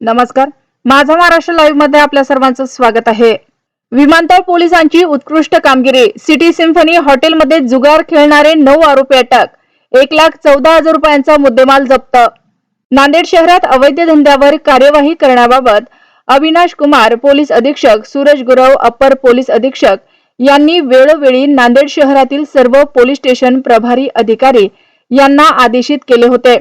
नमस्कार. माझा महाराष्ट्र लाईव्हमध्ये आपल्या सर्वांचं स्वागत आहे. विमानतळ पोलिसांची उत्कृष्ट कामगिरी. सिटी सिम्फनी हॉटेलमध्ये जुगार खेळणारे नऊ आरोपी अटक. एक लाख चौदा हजार रुपयांचा मुद्देमाल जप्त. नांदेड शहरात अवैध धंद्यावर कार्यवाही करण्याबाबत अविनाश कुमार पोलीस अधीक्षक सूरज गुरव अप्पर पोलीस अधीक्षक यांनी वेळोवेळी नांदेड शहरातील सर्व पोलीस स्टेशन प्रभारी अधिकारी यांना आदेशित केले होते.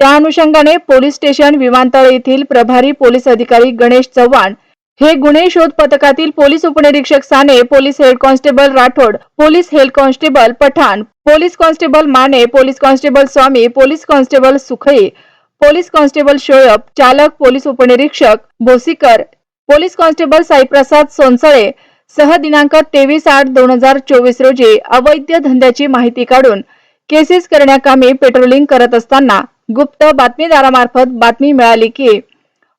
त्या अनुषंगाने पोलीस स्टेशन विमानतळ येथील प्रभारी पोलीस अधिकारी गणेश चव्हाण हे गुन्हे शोध पथकातील पोलीस उपनिरीक्षक Sane police head constable Rathod police head constable Pathan police constable Mane police constable Swami police constable Sukhai police constable Shoyab चालक पोलीस उपनिरीक्षक भोसीकर पोलीस कॉन्स्टेबल साईप्रसाद सोनसळे सह दिनांक तेवीस आठ दोन हजार चोवीस रोजी अवैध धंद्याची माहिती काढून केसेस करण्याकामी पेट्रोलिंग करत असताना गुप्त बातमीदारामार्फत बातमी मिळाली की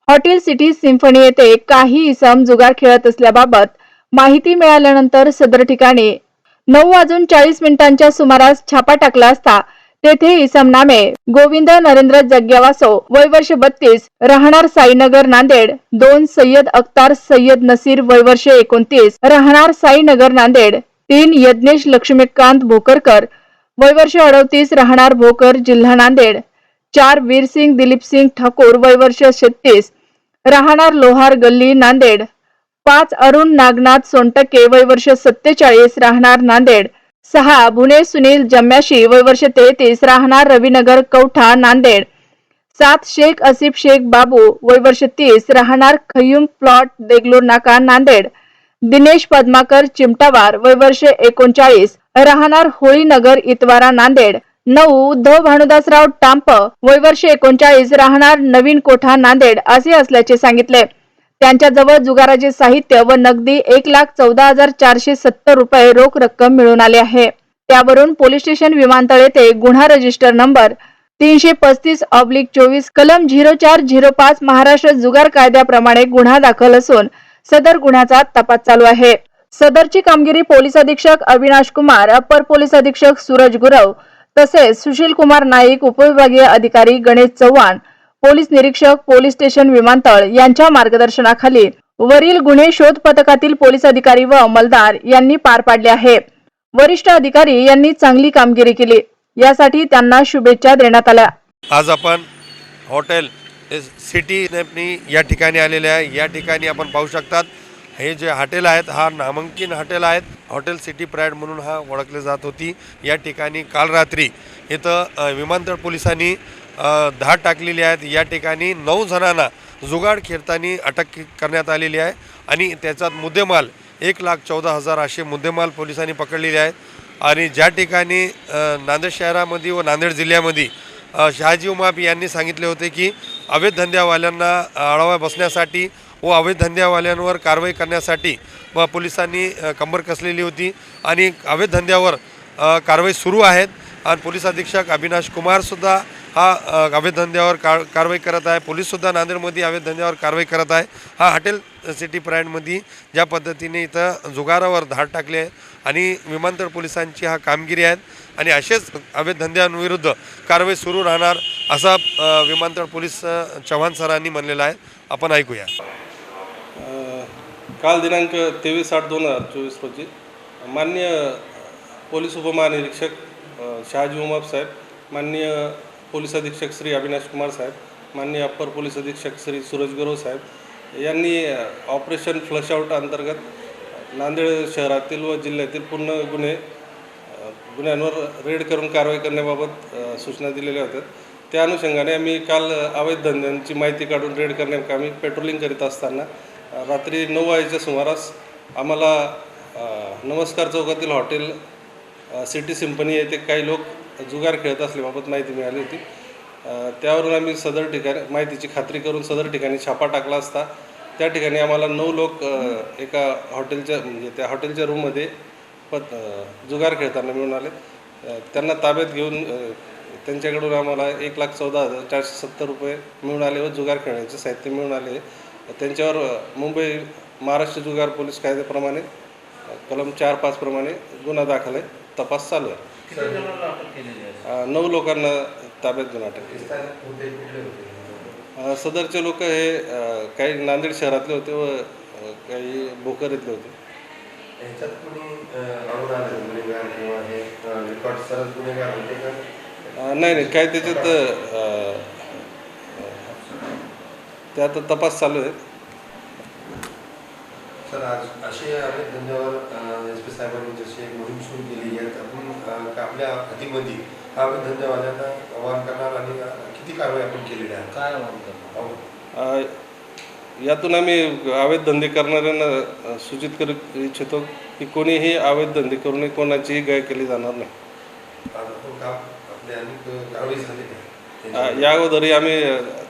हॉटेल सिटी सिम्फनी येथे काही इसम जुगार खेळत असल्याबाबत माहिती मिळाल्यानंतर सदर ठिकाणी नऊ वाजून चाळीस मिनिटांच्या सुमारास छापा टाकला असता तेथे इसम नामे गोविंद नरेंद्र जग्यावासो वय वर्ष बत्तीस राहणार साईनगर नांदेड दोन सय्यद अख्तार सय्यद नसीर वय वर्ष एकोणतीस राहणार साईनगर नांदेड तीन यज्ञेश लक्ष्मीकांत भोकरकर वय वर्ष अडतीस राहणार भोकर जिल्हा नांदेड. चार वीरसिंग दिलीपसिंग ठाकूर वय वर्ष छत्तीस राहणार लोहार गल्ली नांदेड. पाच अरुण नागनाथ सोनटके वय वर्ष सत्तेचाळीस राहणार नांदेड. सहा भुणे सुनील जम्याशी वय वर्ष तेहतीस राहणार रविनगर कौठा नांदेड. सात शेख असिफ शेख बाबू वय वर्ष तीस राहणार खयुम प्लॉट देगलूर नाका नांदेड. दिनेश पद्माकर चिमटावार वय वर्ष एकोणचाळीस राहणार होळीनगर इतवारा नांदेड. नऊ उद्धव भानुदासराव टांप वय वर्ष एकोणचाळीस राहणार नवीन कोठा नांदेड असे असल्याचे सांगितले. त्यांच्याजवळ जुगाराचे साहित्य व नगदी एक लाख चौदा हजार चारशे सत्तर रुपये रोख रक्कम मिळून आली आहे. त्यावरून पोलीस स्टेशन विमानतळ येथे गुन्हा रजिस्टर नंबर तीनशे पस्तीस ऑब्लिक चोवीस कलम झिरो चार झिरो पाच महाराष्ट्र जुगार कायद्याप्रमाणे गुन्हा दाखल असून सदर गुन्ह्याचा तपास चालू आहे. सदरची कामगिरी पोलीस अधीक्षक अविनाश कुमार अप्पर पोलीस अधीक्षक सूरज गुरव तसेच सुशील कुमार नाईक उपविभागीय अधिकारी गणेश चव्हाण पोलीस निरीक्षक पोलीस स्टेशन विमानतळ यांच्या मार्गदर्शनाखाली वरील गुन्हे शोध पथकातील पोलीस अधिकारी व अंमलदार यांनी पार पाडले आहे. वरिष्ठ अधिकारी यांनी चांगली कामगिरी केली. यासाठी त्यांना शुभेच्छा देण्यात आल्या. आज आपण हॉटेल सिटी या ठिकाणी आलेले आहे. या ठिकाणी आपण पाहू शकतात हे जे हॉटेल आहेत हा नामांकित हॉटेल आहेत. हॉटेल सिटी प्राईड म्हणून हा ओळखले जात होती. या ठिकाणी काल रात्री इथं विमानतळ पोलिसांनी धाड टाकलेली आहेत. या ठिकाणी नऊ जणांना जुगाड खेळताना अटक करण्यात आलेली आहे आणि त्याच्यात मुद्देमाल एक लाख चौदा हजार असे मुद्देमाल पोलिसांनी पकडलेले आहेत. आणि ज्या ठिकाणी नांदेड शहरामध्ये व नांदेड जिल्ह्यामध्ये शहाजी उमाप यांनी सांगितले होते की अवैध धंद्यावाल्यांना आळावा बसण्यासाठी व अवैध धंद्यावाल्यांवर कारवाई करण्यासाठी व पोलिसांनी कंबर कसलेली होती आणि अवैध धंद्यावर कारवाई सुरू आहेत. आणि पोलीस अधीक्षक अविनाश कुमारसुद्धा हा अवैध धंद्यावर कार कारवाई करत आहे. पोलीससुद्धा नांदेडमध्ये अवैध धंद्यावर कारवाई करत आहे. हा हॉटेल सिटी प्राईडमध्ये ज्या पद्धतीने इथं जुगारावर धाड टाकले आहे आणि विमानतळ पोलिसांची हा कामगिरी आहेत आणि असेच अवैध धंद्यांविरुद्ध कारवाई सुरू राहणार असा विमानतळ पोलीस चव्हाण सरांनी म्हणलेला आहे. आपण ऐकूया. काल दिनांक तेवीस आठ दोन हजार चोवीस रोजी माननीय पोलीस उपमहानिरीक्षक शहाजी उमाप साहेब माननीय पोलीस अधीक्षक श्री अविनाश कुमार साहेब माननीय अप्पर पोलीस अधीक्षक श्री सूरज गुरव साहेब यांनी ऑपरेशन फ्लशआउट अंतर्गत नांदेड शहरातील व जिल्ह्यातील पूर्ण गुन्हे गुन्ह्यांवर रेड करून कारवाई करण्याबाबत सूचना दिलेल्या होत्या. त्या अनुषंगाने आम्ही काल अवैध धंद्यांची माहिती काढून रेड करण्याकामी पेट्रोलिंग करीत असताना रात्री नऊ वाजेच्या सुमारास आम्हाला नमस्कार चौकातील हॉटेल सिटी सिम्पनी येथे काही लोक जुगार खेळत असल्याबाबत माहिती मिळाली होती. त्यावरून आम्ही सदर ठिकाणी माहितीची खात्री करून सदर ठिकाणी छापा टाकला असता. त्या ठिकाणी आम्हाला नऊ लोक एका हॉटेलच्या म्हणजे त्या हॉटेलच्या रूममध्ये पत जुगार खेळताना मिळून आले. त्यांना ताब्यात घेऊन त्यांच्याकडून आम्हाला एक लाख चौदा हजार चारशे सत्तर रुपये मिळून आले व जुगार खेळण्याचे साहित्य मिळून आले. त्यांच्यावर मुंबई महाराष्ट्र जुगार पोलीस कायद्याप्रमाणे कलम चार पाचप्रमाणे गुन्हा दाखल आहे. तपास चालू आहे. नऊ लोकांना ताब्यात घेऊन अटक सदरचे लोक हे काही नांदेड शहरातले होते व काही भोकर इथले होते. ह्याच्यात कोणी आणून आले गुन्हेगार किंवा हे रेकॉर्ड सरच गुन्हेगार होते का? नाही नाही काय त्याच्यात अ, त्यात तपास चालू आहे सर आज असे अनेक धंद्यावर एस पी साहेबांनी जशी एक मोहीम सुरू केली आहे का आपल्या हातीमध्ये हा अवैध धंदेवाल्यांना आवाहन करणार आणि किती कारवाई आपण केलेली आहे काय आवाहन अ, यातून आम्ही अवैध धंदे करणाऱ्यांना सूचित करू इच्छितो की कोणीही अवैध धंदे करू नये कोणाचीही गाय केली जाणार नाही. अनेक कारवाई झालेली आहे या अगोदरही आम्ही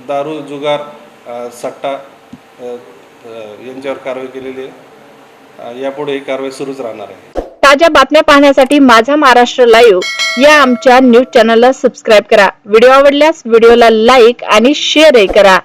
दारू जुगार सट्टा यांच्यावर कारवाई केलेली आहे. यापुढे ही कारवाई सुरूच राहणार आहे. ताज्या बातम्या पाहण्यासाठी माझा महाराष्ट्र लाईव्ह या आमच्या न्यूज चॅनलला सबस्क्राईब करा. व्हिडिओ आवडल्यास व्हिडिओला लाईक आणि शेअरही करा.